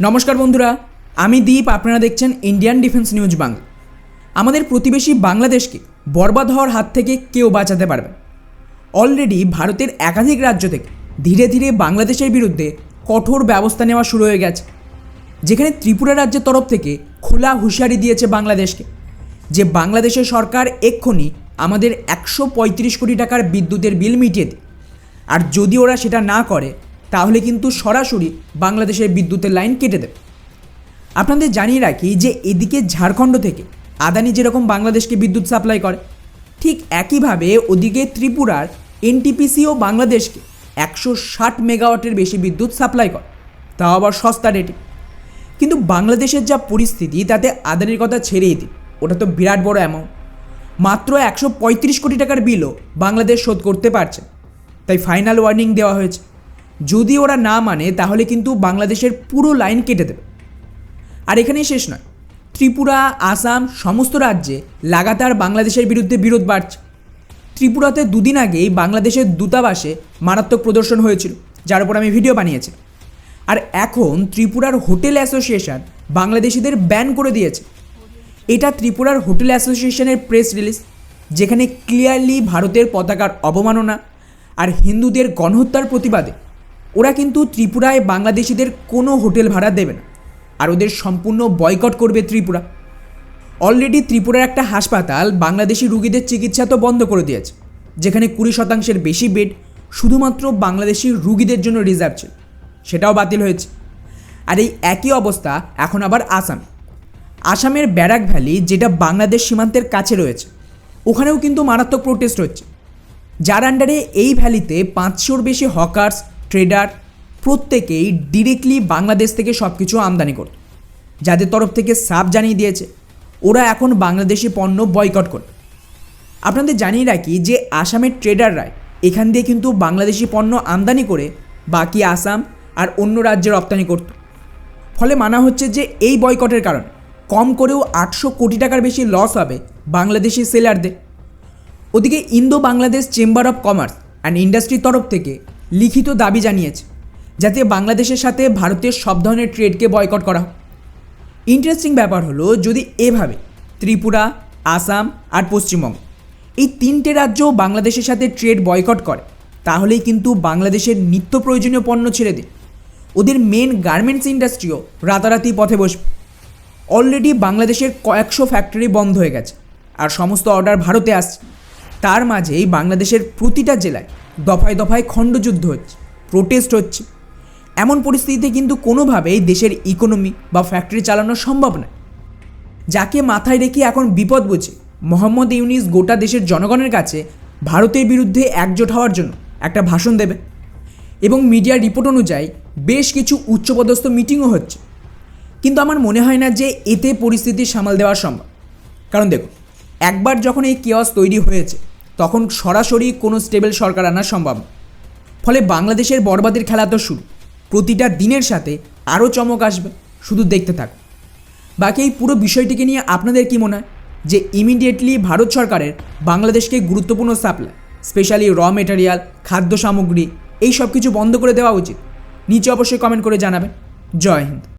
নমস্কার বন্ধুরা, আমি দীপ, আপনারা দেখছেন ইন্ডিয়ান ডিফেন্স নিউজ বাংলা আমাদের প্রতিবেশী বাংলাদেশকে বরবাদ হওয়ার হাত থেকে কেউ বাঁচাতে পারবে। অলরেডি ভারতের একাধিক রাজ্য থেকে ধীরে ধীরে বাংলাদেশের বিরুদ্ধে কঠোর ব্যবস্থা নেওয়া শুরু হয়ে গেছে। যেখানে ত্রিপুরা রাজ্যের তরফ থেকে খোলা হুঁশিয়ারি দিয়েছে বাংলাদেশকে যে বাংলাদেশের সরকার এক্ষুনি আমাদের একশো পঁয়ত্রিশ কোটি টাকার বিদ্যুতের বিল মিটিয়ে দেয় আর যদি ওরা সেটা না করে তাহলে কিন্তু সরাসরি বাংলাদেশের বিদ্যুতের লাইন কেটে দেবে। আপনাদের জানিয়ে রাখি যে এদিকে ঝাড়খণ্ড থেকে আদানি যেরকম বাংলাদেশকে বিদ্যুৎ সাপ্লাই করে, ঠিক একইভাবে ওদিকে ত্রিপুরার এনটিপিসিও বাংলাদেশকে একশো ষাট মেগাওয়াটের বেশি বিদ্যুৎ সাপ্লাই করে, তাও আবার সস্তা রেটে কিন্তু বাংলাদেশের যা পরিস্থিতি, তাতে আদানির কথা ছেড়েই দিন ওটা তো বিরাট বড় অ্যামাউন্ট মাত্র একশো পঁয়ত্রিশ কোটি টাকার বিলও বাংলাদেশ শোধ করতে পারছে, তাই ফাইনাল ওয়ার্নিং দেওয়া হয়েছে। যদি ওরা না মানে তাহলে কিন্তু বাংলাদেশের পুরো লাইন কেটে দেবে। আর এখানেই শেষ নয়। ত্রিপুরা, আসাম সমস্ত রাজ্যে লাগাতার বাংলাদেশের বিরুদ্ধে বিরোধ বাড়ছে। ত্রিপুরাতে দুদিন আগেই বাংলাদেশের দূতাবাসে মারাত্মক প্রদর্শন হয়েছিল, যার উপর আমি ভিডিও বানিয়েছি। আর এখন ত্রিপুরার হোটেল অ্যাসোসিয়েশন বাংলাদেশিদের ব্যান করে দিয়েছে। এটা ত্রিপুরার হোটেল অ্যাসোসিয়েশনের প্রেস রিলিজ, যেখানে ক্লিয়ারলি ভারতের পতাকার অবমাননা আর হিন্দুদের গণহত্যার প্রতিবাদে ওরা কিন্তু ত্রিপুরায় বাংলাদেশিদের কোনো হোটেল ভাড়া দেবে না। আর ওদের সম্পূর্ণ বয়কট করবে ত্রিপুরা। অলরেডি ত্রিপুরার একটা হাসপাতাল বাংলাদেশি রুগীদের চিকিৎসা তো বন্ধ করে দিয়েছে, যেখানে কুড়ি শতাংশের বেশি বেড শুধুমাত্র বাংলাদেশি রুগীদের জন্য রিজার্ভ ছিল। সেটাও বাতিল হয়েছে। আর এই একই অবস্থা এখন আবার আসাম। আসামের ব্যারাক ভ্যালি, যেটা বাংলাদেশ সীমান্তের কাছে রয়েছে, ওখানেও কিন্তু মারাত্মক প্রোটেস্ট হচ্ছে। যার আন্ডারে এই ভ্যালিতে পাঁচশোর বেশি হকার্স ট্রেডার প্রত্যেকেই ডিরেক্টলি বাংলাদেশ থেকে সব কিছু আমদানি করত, যাদের তরফ থেকে সাপ জানিয়ে দিয়েছে। ওরা এখন বাংলাদেশি পণ্য বয়কট করবে আপনাদের জানিয়ে রাখি যে আসামের ট্রেডাররাই এখান দিয়ে কিন্তু বাংলাদেশি পণ্য আমদানি করে বাকি আসাম আর অন্য রাজ্যে রপ্তানি করত। ফলে মানা হচ্ছে যে এই বয়কটের কারণে কম করেও আটশো কোটি টাকার বেশি লস হবে বাংলাদেশি সেলারদের ওদিকে Indo Bangladesh chamber of commerce and ইন্ডাস্ট্রির তরফ থেকে লিখিত দাবি জানিয়েছে, যাতে বাংলাদেশের সাথে ভারতের সব ধরনের ট্রেডকে বয়কট করা হয় ইন্টারেস্টিং ব্যাপার হলো, যদি এভাবে ত্রিপুরা, আসাম আর পশ্চিমবঙ্গ এই তিনটে রাজ্য বাংলাদেশের সাথে ট্রেড বয়কট করে, তাহলেই কিন্তু বাংলাদেশের নিত্য প্রয়োজনীয় পণ্য ছেড়ে দেয় ওদের মেন গার্মেন্টস ইন্ডাস্ট্রিও রাতারাতি পথে বসবে। অলরেডি বাংলাদেশের কয়েকশো ফ্যাক্টরি বন্ধ হয়ে গেছে, আর সমস্ত অর্ডার ভারতে আসছে। তার মাঝেই বাংলাদেশের প্রতিটা জেলায় দফায় দফায় খণ্ডযুদ্ধ হচ্ছে প্রোটেস্ট হচ্ছে। এমন পরিস্থিতিতে কিন্তু কোনোভাবেই দেশের ইকোনমি বা ফ্যাক্টরি চালানো সম্ভব নয়। যাকে মাথায় রেখে এখন বিপদ বুঝে মোহাম্মদ ইউনিস গোটা দেশের জনগণের কাছে ভারতের বিরুদ্ধে একজোট হওয়ার জন্য একটা ভাষণ দেবে এবং মিডিয়ার রিপোর্ট অনুযায়ী বেশ কিছু উচ্চপদস্থ মিটিংও হচ্ছে। কিন্তু আমার মনে হয় না যে এতে পরিস্থিতি সামাল দেওয়া সম্ভব। কারণ দেখুন, একবার যখন এই কেওয়াস তৈরি হয়েছে তখন সরাসরি কোনো স্টেবল সরকার আনা সম্ভব। ফলে বাংলাদেশের বরবাদের খেলা তো শুরু। প্রতিটা দিনের সাথে আরও চমক আসবে, শুধু দেখতে থাকুন বাকি এই পুরো বিষয়টিকে নিয়ে আপনাদের কি মনে হয়? যে ইমিডিয়েটলি ভারত সরকারের বাংলাদেশকে গুরুত্বপূর্ণ সাপ্লাই স্পেশালি র মেটেরিয়াল খাদ্য সামগ্রী, এই সব কিছু বন্ধ করে দেওয়া উচিত? নিচে অবশ্যই কমেন্ট করে জানাবেন। জয় হিন্দ।